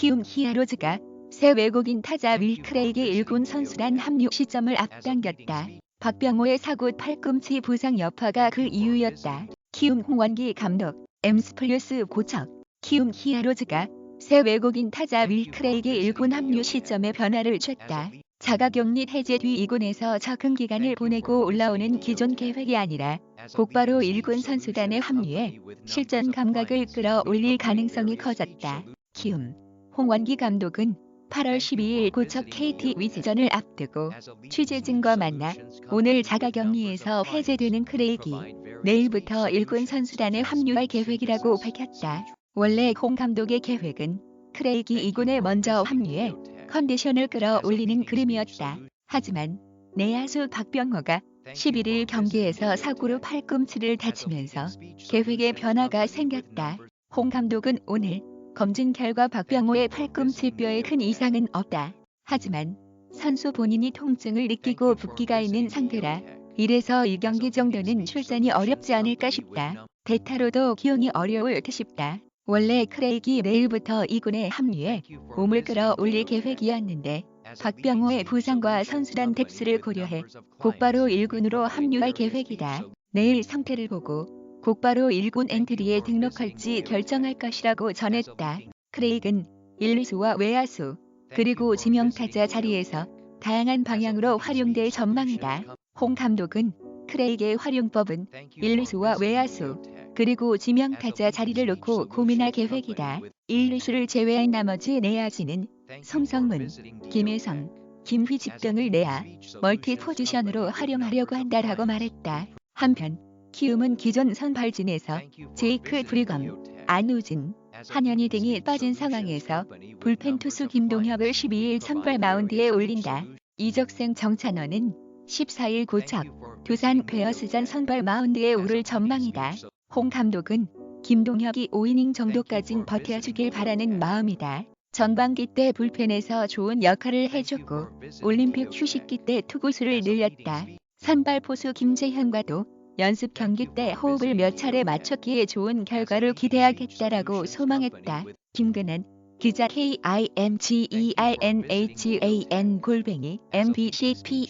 키움 히어로즈가 새 외국인 타자 윌 크레이기 1군 선수단 합류 시점을 앞당겼다. 박병호의 사고 팔꿈치 부상 여파가 그 이유였다. 키움 홍원기 감독, 엠스플루스 고척, 키움 히어로즈가 새 외국인 타자 윌 크레이기 1군 합류 시점에 변화를 줬다. 자가격리 해제 뒤 2군에서 적응 기간을 보내고 올라오는 기존 계획이 아니라 곧바로 1군 선수단에 합류해 실전 감각을 끌어올릴 가능성이 커졌다. 키움 홍원기 감독은 8월 12일 고척 KT 위즈전을 앞두고 취재진과 만나 오늘 자가격리에서 해제되는 크레이기 내일부터 1군 선수단에 합류할 계획이라고 밝혔다. 원래 홍 감독의 계획은 크레이기 2군에 먼저 합류해 컨디션을 끌어올리는 그림이었다. 하지만 내야수 박병호가 11일 경기에서 사고로 팔꿈치를 다치면서 계획에 변화가 생겼다. 홍 감독은 오늘 검진 결과 박병호의 팔꿈치 뼈에 큰 이상은 없다. 하지만 선수 본인이 통증을 느끼고 붓기가 있는 상태라 이래서 이 경기 정도는 출전이 어렵지 않을까 싶다. 대타로도 기용이 어려울 듯 싶다. 원래 크레이기 내일부터 2군에 합류해 몸을 끌어올릴 계획이었는데 박병호의 부상과 선수단 뎁스를 고려해 곧바로 1군으로 합류할 계획이다. 내일 상태를 보고 곧바로 1군 엔트리에 등록할지 결정할 것이라고 전했다. 크레이그는 1, 2수와 외야수 그리고 지명타자 자리에서 다양한 방향으로 활용될 전망이다. 홍 감독은 크레이그의 활용법은 1, 2수와 외야수 그리고 지명타자 자리를 놓고 고민할 계획이다. 1, 2수를 제외한 나머지 내야지는 송성문, 김혜성, 김휘집 등을 내야 멀티 포지션으로 활용하려고 한다라고 말했다. 한편 키움은 기존 선발진에서 제이크 브리검, 안우진, 한현희 등이 빠진 상황에서 불펜 투수 김동혁을 12일 선발 마운드에 올린다. 이적생 정찬원은 14일 고착 두산 베어스전 선발 마운드에 오를 전망이다. 홍 감독은 김동혁이 5이닝 정도까진 버텨주길 바라는 마음이다. 전반기 때 불펜에서 좋은 역할을 해줬고 올림픽 휴식기 때 투구수를 늘렸다. 선발 포수 김재현과도 연습 경기 때 호흡을 몇 차례 맞췄기에 좋은 결과를 기대하겠다라고 소망했다. 김근은 기자 KIMGERNHAN 골뱅이 mbcplus.com